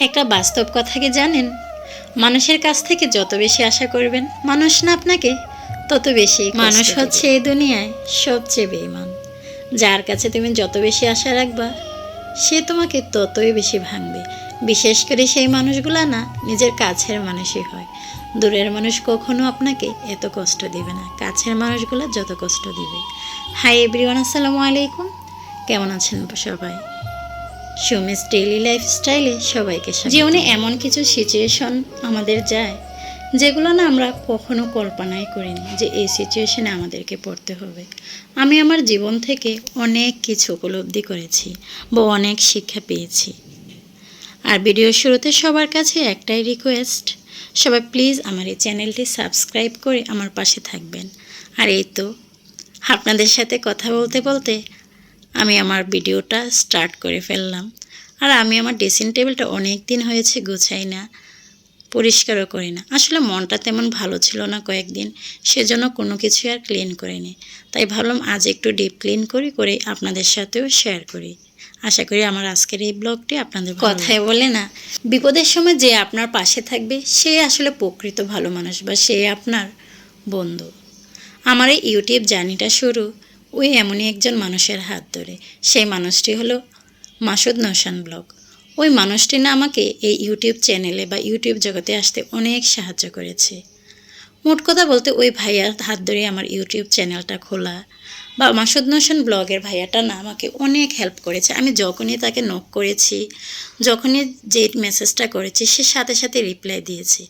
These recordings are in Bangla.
একটা বাস্তব কথা কি জানেন? মানুষের কাছ থেকে যত বেশি আশা করবেন মানুষ না আপনাকে তত বেশি মানুষ হচ্ছে এই দুনিয়ায় সবচেয়ে বেইমান যার কাছে তুমি যত বেশি আশা রাখবা সে তোমাকে ততই বেশি ভাঙবে। বিশেষ করে সেই মানুষগুলা না নিজের কাছের মানুষই হয়। দূরের মানুষ কখনো আপনাকে এত কষ্ট দিবে না। কাছের মানুষগুলো যত কষ্ট দিবে। হাই এভরিওয়ান আসসালামু আলাইকুম। কেমন আছেন সবাই? সুমিস ডেইলি লাইফস্টাইলে সবাইকে। জীবনে এমন কিছু সিচুয়েশন আমাদের যায়, যেগুলো না আমরা কখনো কল্পনাই করিনি যে এই সিচুয়েশনে আমাদেরকে পড়তে হবে। আমি আমার জীবন থেকে অনেক কিছু উপলব্ধি করেছি বা অনেক শিক্ষা পেয়েছি। আর ভিডিওর শুরুতে সবার কাছে একটাই রিকোয়েস্ট সবাই প্লিজ আমার এই চ্যানেলটি সাবস্ক্রাইব করে আমার পাশে থাকবেন। আর এই তো, আপনাদের সাথে কথা বলতে বলতে আমি আমার ভিডিওটা স্টার্ট করে ফেললাম। আর আমি আমার ড্রেসিং টেবিলটা অনেক দিন হয়েছে গুছাই না পরিষ্কারও করি না। আসলে মনটা তেমন ভালো ছিল না কয়েকদিন সেজন্য কোনো কিছু আর ক্লিন করিনি। তাই ভাবলাম আজ একটু ডিপ ক্লিন করি করে আপনাদের সাথেও শেয়ার করি। আশা করি আমার আজকের এই ব্লগটি আপনাদের কথায় বলে না বিপদের সময় যে আপনার পাশে থাকবে সে আসলে প্রকৃত ভালো মানুষ বা সে আপনার বন্ধু। আমার এই ইউটিউব জার্নিটা শুরু। ওই এমনই একজন মানুষের হাত ধরে। সেই মানুষটি হলো মাসুদ নৌসান ব্লগ। ওই মানুষটি না আমাকে এই ইউটিউব চ্যানেলে বা ইউটিউব জগতে আসতে অনেক সাহায্য করেছে। মোট কথা বলতে ওই ভাইয়ার হাত ধরে আমার ইউটিউব চ্যানেলটা খোলা বা মাসুদ নৌসান ব্লগের ভাইয়াটা না আমাকে অনেক হেল্প করেছে। আমি যখনই তাকে নক করেছি, যখনই যে মেসেজটা করেছি, সে সাথে সাথে রিপ্লাই দিয়েছে।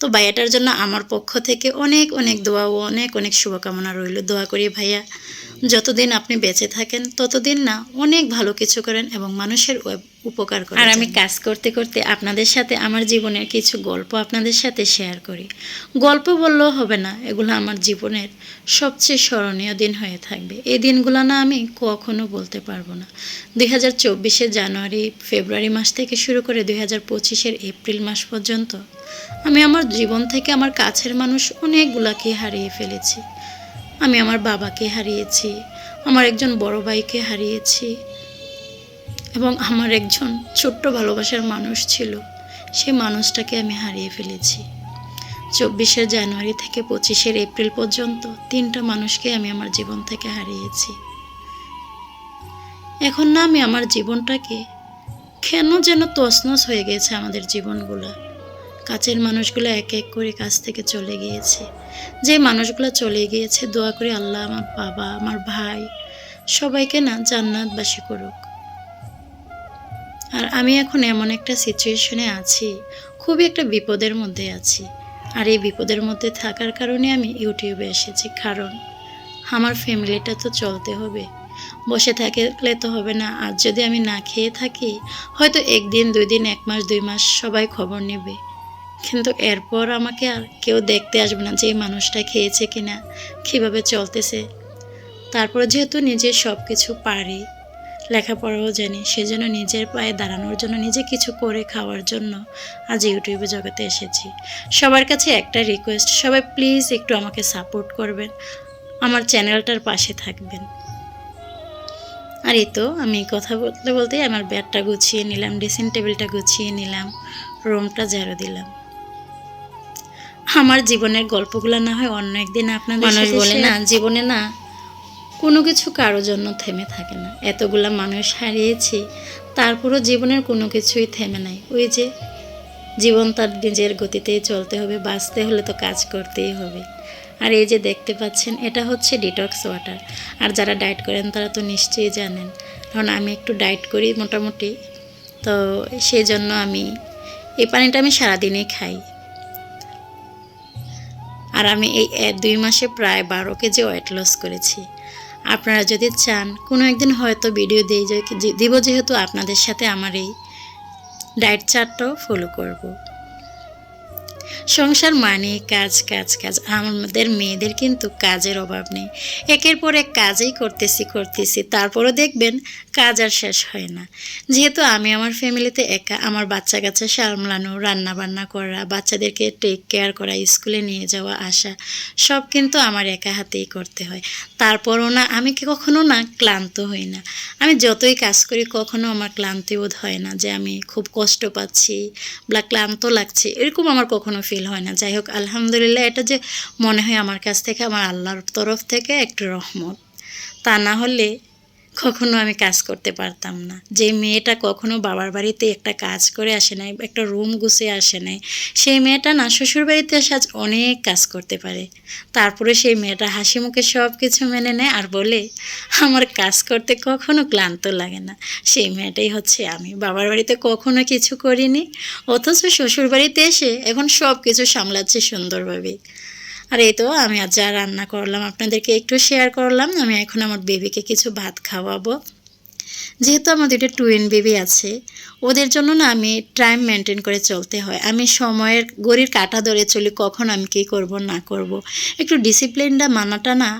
তো ভাইয়াটার জন্য আমার পক্ষ থেকে অনেক অনেক দোয়া ও অনেক অনেক শুভকামনা রইল। দোয়া করি ভাইয়া। যতদিন আপনি বেঁচে থাকেন ততদিন না অনেক ভালো কিছু করেন এবং মানুষের উপকার করেন আর আমি কাজ করতে করতে আপনাদের সাথে আমার জীবনের কিছু গল্প আপনাদের সাথে শেয়ার করি। গল্প বললেও হবে না এগুলো আমার জীবনের সবচেয়ে স্মরণীয় দিন হয়ে থাকবে। এই দিনগুলো না আমি কখনো বলতে পারব না। দুই হাজার চব্বিশে জানুয়ারি ফেব্রুয়ারি মাস থেকে শুরু করে দুই হাজার পঁচিশের এপ্রিল মাস পর্যন্ত আমি আমার জীবন থেকে আমার কাছের মানুষ অনেকগুলাকে হারিয়ে ফেলেছি। আমি আমার বাবাকে হারিয়েছি, আমার একজন বড় ভাইকে হারিয়েছি এবং আমার একজন ছোট্ট ভালোবাসার মানুষ ছিল সেই মানুষটাকে আমি হারিয়ে ফেলেছি। চব্বিশে জানুয়ারি থেকে পঁচিশের এপ্রিল পর্যন্ত তিনটা মানুষকে আমি আমার জীবন থেকে হারিয়েছি। এখন না আমি আমার জীবনটাকে কেন যেন তছনছ হয়ে গেছে আমাদের জীবনগুলো। কাছের মানুষগুলো এক এক করে কাছ থেকে চলে গিয়েছে। যে মানুষগুলো চলে গিয়েছে, দোয়া করে আল্লাহ, আমার বাবা, আমার ভাই, সবাইকে না জান্নাতবাসী করুক। আর আমি এখন এমন একটা সিচুয়েশনে আছি, খুবই একটা বিপদের মধ্যে আছি। আর এই বিপদের মধ্যে থাকার কারণে আমি ইউটিউবে এসেছি, কারণ আমার ফ্যামিলিটা তো চলতে হবে। বসে থাকলে তো হবে না, আর যদি আমি না খেয়ে থাকি, হয়তো একদিন, দুই দিন, এক মাস, দুই মাস সবাই খবর নেবে। কিন্তু এরপর আমাকে আর কেউ দেখতে আসবে না যে এই মানুষটা খেয়েছে কিনা, কীভাবে চলতেছে। তারপর যেহেতু নিজে সব কিছু পারি, লেখাপড়াও জানি, সেজন্য নিজের পায়ে দাঁড়ানোর জন্য, নিজে কিছু করে খাওয়ার জন্য আজ ইউটিউবে জগতে এসেছি। সবার কাছে একটা রিকোয়েস্ট সবাই প্লিজ একটু আমাকে সাপোর্ট করবেন, আমার চ্যানেলটার পাশে থাকবেন। আর এই তো, আমি কথা বলতে বলতেই আমার ব্যাগটা গুছিয়ে নিলাম ড্রেসিং টেবিলটা গুছিয়ে নিলাম রুমটা ঝাড়ু দিলাম। আমার জীবনের গল্পগুলো না হয় অন্য একদিন আপনাদের মানুষ বলে না জীবনে না কোনো কিছু কারোর জন্য থেমে থাকে না। এতগুলা মানুষ হারিয়েছি তারপরও জীবনের কোনো কিছুই থেমে নাই। ওই যে জীবন তার নিজের গতিতেই চলতে হবে বাঁচতে হলে তো কাজ করতেই হবে। আর এই যে দেখতে পাচ্ছেন এটা হচ্ছে ডিটক্স ওয়াটার আর যারা ডায়েট করেন তারা তো নিশ্চয়ই জানেন। কারণ আমি একটু ডায়েট করি মোটামুটি তো সেই জন্য আমি এই পানিটা আমি সারাদিনই খাই। আর আমি এই দুই মাসে প্রায় বারো কেজি ওয়েট লস করেছি আপনারা যদি চান, কোনো একদিন হয়তো ভিডিও দিয়ে দিব যেহেতু আপনাদের সাথে আমার এই ডায়েট চার্টটাও ফলো করব। সংসার মানে কাজ কাজ কাজ। আমাদের মেয়েদের কিন্তু কাজের অভাব নেই। একের পর এক কাজই করতেছি করতেছি, তারপরও দেখবেন কাজ আর শেষ হয় না। যেহেতু আমি আমার ফ্যামিলিতে একা, আমার বাচ্চা কাচ্চা সামলানো রান্না বান্না করা, বাচ্চাদেরকে টেক কেয়ার করা, স্কুলে নিয়ে যাওয়া, আসা, সব কিন্তু আমার একা হাতেই করতে হয়। তারপরও না, আমি কি কখনো না ক্লান্ত হই না। আমি যতই কাজ করি, কখনো আমার ক্লান্তি বোধ হয় না যে আমি খুব কষ্ট পাচ্ছি বা ক্লান্ত লাগছে, এরকম আমার কখনো ফিল হয় না। যাই হোক, আলহামদুলিল্লাহ, এটা যে মনে হয় আমার কাছ থেকে, আমার আল্লাহর তরফ থেকে একটু রহমত। তা না হলে কখনো আমি কাজ করতে পারতাম না। যে মেয়েটা কখনো বাবার বাড়িতে একটা কাজ করে আসে নাই, একটা রুম গুছে আসে নাই, সেই মেয়েটা না শ্বশুর বাড়িতে এসে আজ অনেক কাজ করতে পারে। তারপরে সেই মেয়েটা হাসি মুখে সব কিছু মেনে নেয় আর বলে, আমার কাজ করতে কখনো ক্লান্ত লাগে না। সেই মেয়েটাই হচ্ছে আমি। বাবার বাড়িতে কখনো কিছু করিনি, অথচ শ্বশুর বাড়িতে এসে এখন সব কিছু সামলাচ্ছে সুন্দরভাবে। আর এই তো আমি আজ যা রান্না করলাম আপনাদেরকে একটু শেয়ার করলাম, আমি এখন আমার বেবিকে কিছু ভাত খাওয়াবো। যেহেতু আমার দুটো টুইন বেবি আছে, ওদের জন্য না আমি টাইম মেনটেন করে চলতে হয়। আমি সময়ের গড়ির কাটা ধরে চলি, কখন আমি কী করব, না করব। একটু ডিসিপ্লিনটা মানাটা না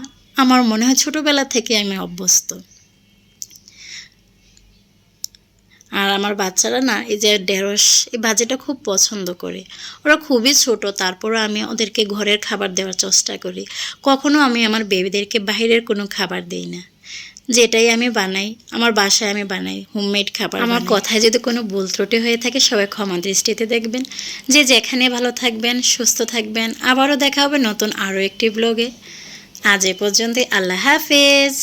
আমার মনে হয় ছোটোবেলা থেকে আমি অভ্যস্ত। আর আমার বাচ্চারা না এই যে ঢেঁড়স এই ভাজিটা খুব পছন্দ করে। ওরা খুবই ছোট তারপরও আমি ওদেরকে ঘরের খাবার দেওয়ার চেষ্টা করি। কখনো আমি আমার বেবিদেরকে বাইরের কোনো খাবার দিই না। যেটাই আমি বানাই আমার বাসায় আমি বানাই হোমমেড খাবার আমার কথায় যদি কোনো ভুল ত্রুটি হয়ে থাকে সবাই ক্ষমা দৃষ্টিতে দেখবেন। যে যেখানে ভালো থাকবেন সুস্থ থাকবেন আবারও দেখা হবে নতুন আরও একটি ব্লগে আজ এ পর্যন্তই আল্লাহ হাফেজ।